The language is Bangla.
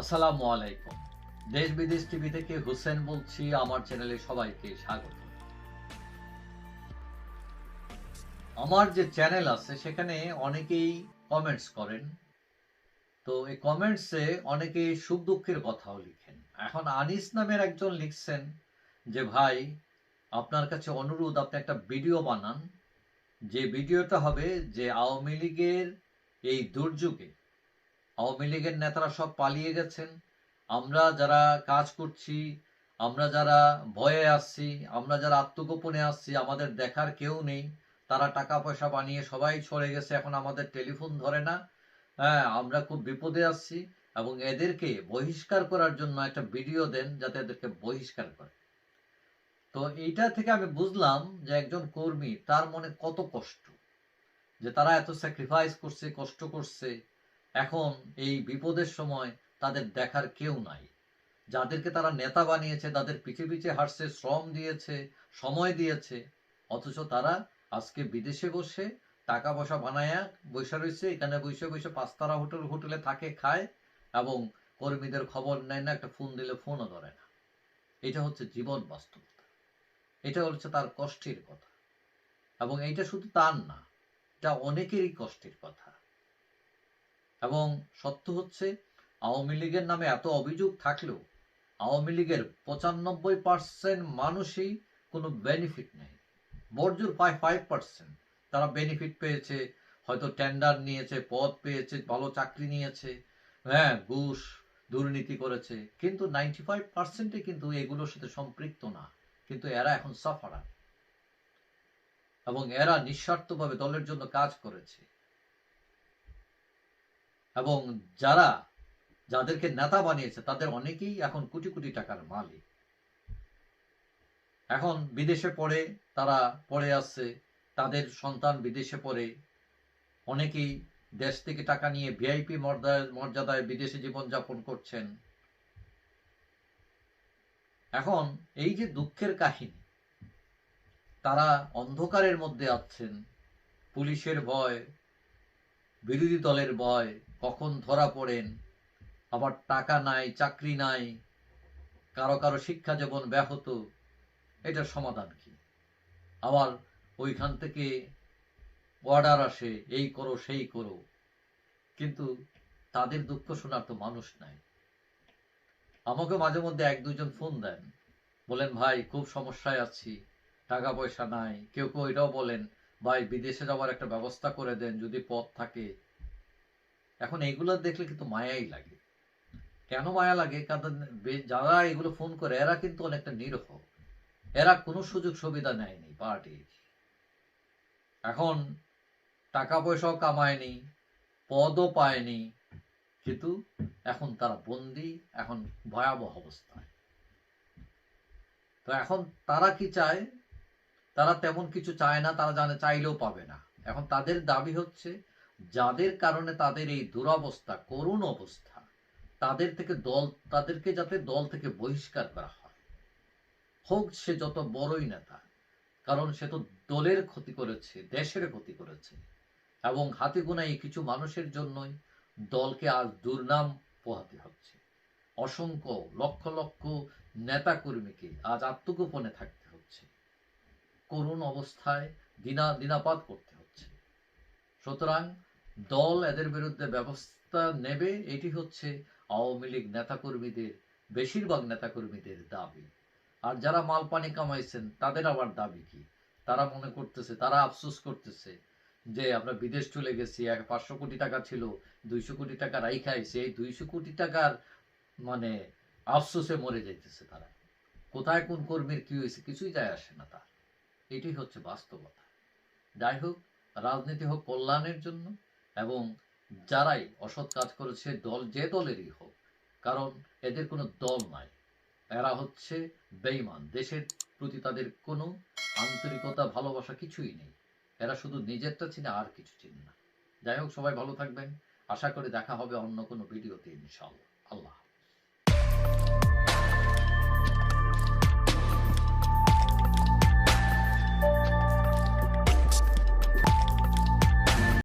আসসালামু আলাইকুম। দেশ বিদেশ টিভি থেকে হুসেন বলছি, আমার চ্যানেলে সবাইকে স্বাগত। আমার যে চ্যানেল আছে, সেখানে অনেকেই কমেন্টস করেন। তো এই কমেন্টসে অনেকে সুখ দুঃখের কথাও লিখেন। এখন আনিস নামের একজন লিখছেন যে, ভাই, আপনার কাছে অনুরোধ, আপনি একটা ভিডিও বানান। যে ভিডিওটা হবে যে আওয়ামী লীগের এই দুর্যোগে আওয়ামী লীগের নেতারা সব পালিয়ে গেছেন। আমরা যারা কাজ করছি, আমরা যারা ভয়ে আসছি আমরা যারা আত্মগোপনে আসছি আমাদের দেখার কেউ নেই। তারা টাকা পয়সা বানিয়ে সবাই ছড়ে গেছে, এখন আমাদের টেলিফোন ধরে না। হ্যাঁ আমরা খুব বিপদে আসছি এবং এদেরকে বহিষ্কার করার জন্য একটা ভিডিও দেন যাতে এদেরকে বহিষ্কার করে। তো এইটা থেকে আমি বুঝলাম যে একজন কর্মী তার মনে কত কষ্ট, যে তারা এত স্যাক্রিফাইস করছে, কষ্ট করছে। এখন এই বিপদের সময় তাদের দেখার কেউ নাই। যাদেরকে তারা নেতা বানিয়েছে, তাদের পিছে পিছে হাঁটছে, শ্রম দিয়েছে, সময় দিয়েছে, অথচ তারা আজকে বিদেশে বসে টাকা পয়সা বানায়া বসে রয়েছে, এখানে বসে বসে পাঁচতারা হোটেল, হোটেলে থাকে, খায় এবং কর্মীদের খবর নেয় না, একটা ফোন দিলে ফোনও ধরে না। এটা হচ্ছে জীবন বাস্তবতা। এটা হচ্ছে তার কষ্টের কথা। এবং এইটা শুধু তার না, এটা অনেকেরই কষ্টের কথা। এবং সত্য হচ্ছে, আওয়ামী লীগের নামে এত অভিযোগ থাকলেও আওয়ামী লীগের পঁচানব্বই পার্সেন্ট মানুষই কোনো বেনিফিট নেই। বর্জুর ফাইভ ফাইভ পার্সেন্ট তারা বেনিফিট পেয়েছে, হয়তো টেন্ডার নিয়েছে, পদ পেয়েছে, ভালো চাকরি নিয়েছে হ্যাঁ ঘুষ, দুর্নীতি করেছে। কিন্তু নাইনটি ফাইভ পার্সেন্টে কিন্তু এগুলোর সাথে সম্পৃক্ত না। কিন্তু এরা এখন সাফারার এবং এরা নিঃস্বার্থভাবে দলের জন্য কাজ করেছে। এবং যারা, যাদেরকে নেতা বানিয়েছে, তাদের অনেকেই এখন কোটি কোটি টাকার মালিক। এখন বিদেশে পড়ে, তারা পড়ে আসছে, তাদের সন্তান বিদেশে পড়ে, অনেকেই দেশ থেকে টাকা নিয়ে ভিআইপি মর্যাদায় বিদেশে জীবনযাপন করছেন। এখন এই যে দুঃখের কাহিনী, তারা অন্ধকারের মধ্যে আছেন, পুলিশের ভয়, বিরোধী দলের ভয় কখন ধরা পড়েন, আবার টাকা নাই, চাকরি নাই, কারও কারও শিক্ষা জীবন ব্যাহত, এটার সমাধান কি? আবার ওইখান থেকে অর্ডার আসে, এই করো, সেই করো। কিন্তু তাদের দুঃখ শোনার তো মানুষ নাই। আমাকে মাঝে মধ্যে এক দুজন ফোন দেন। বলেন, ভাই, খুব সমস্যায় আছি, টাকা পয়সা নাই। কেউ কেউ এটাও বলেন, ভাই, বিদেশে যাওয়ার একটা ব্যবস্থা করে দেন, যদি পথ থাকে। এখন এইগুলো দেখলে কিন্তু মায়াই লাগে। কেন মায়া লাগে? কারণ যারা এগুলো ফোন করে, এরা কিন্তু অনেকটা নিরহ। এরা কোনো সুযোগ সুবিধা নেয়নি পার্টির। এখন টাকা পয়সাও কামায়নি, পদও পায়নি, কিন্তু এখন তারা বন্দি, এখন ভয়াবহ অবস্থায়। তো এখন তারা কি চায়? তারা তেমন কিছু চায় না, তারা জানে চাইলেও পাবে না। এখন তাদের দাবি হচ্ছে যাদের কারণে তাদের এই দুরবস্থা, করুণ অবস্থা, তাদের থেকে দল, তাদেরকে যাতে দল থেকে বহিষ্কার করা হয়। হোক সে যত বড়ই নেতা, কারণ সে তো দলের ক্ষতি করেছে, দেশের ক্ষতি করেছে, এবং হাতে গোনাই কিছু মানুষের জন্যই দলকে আজ দুর্নাম পোহাতে হচ্ছে। অসংখ্য লক্ষ লক্ষ নেতা কর্মীকে আজ আত্মগোপনে থাকতে হচ্ছে। করুণ অবস্থায় দিনা, দিনাপাত করতে হচ্ছে। সুতরাং দল এদের বিরুদ্ধে ব্যবস্থা নেবে, এটি হচ্ছে আওয়ামী লীগ নেতাকর্মীদের, বেশিরভাগ নেতাকর্মীদের দাবি। আর যারা মাল পানি কামাইছেন, তাদের আবার দাবি কি? তারা মনে করতেছে, তারা আফসোস করতেছে যে আমরা বিদেশ চলে গেছি, এক পাঁচশো কোটি টাকা ছিল, দুইশো কোটি টাকা রাই খাইছে এই দুইশো কোটি টাকার মানে আফসোসে মরে যাইতেছে তারা। কোথায় কোন কর্মীর কি হয়েছে কিছুই যায় আসে না তার। এটি হচ্ছে বাস্তবতা। যাই হোক, রাজনীতি হোক কল্যাণের জন্য এবং যারাই অসৎ কাজ করেছে দল যে দলেরই হোক, কারণ এদের কোনো দল নাই। এরা হচ্ছে বেইমান দেশের প্রতি তাদের কোনো আন্তরিকতা, ভালোবাসা কিছুই নেই। এরা শুধু নিজেরটা চিনে আর কিছু চিনে না। যাই হোক, সবাই ভালো থাকবেন। আশা করি দেখা হবে অন্য কোনো ভিডিওতে ইনশাল্লাহ আল্লাহ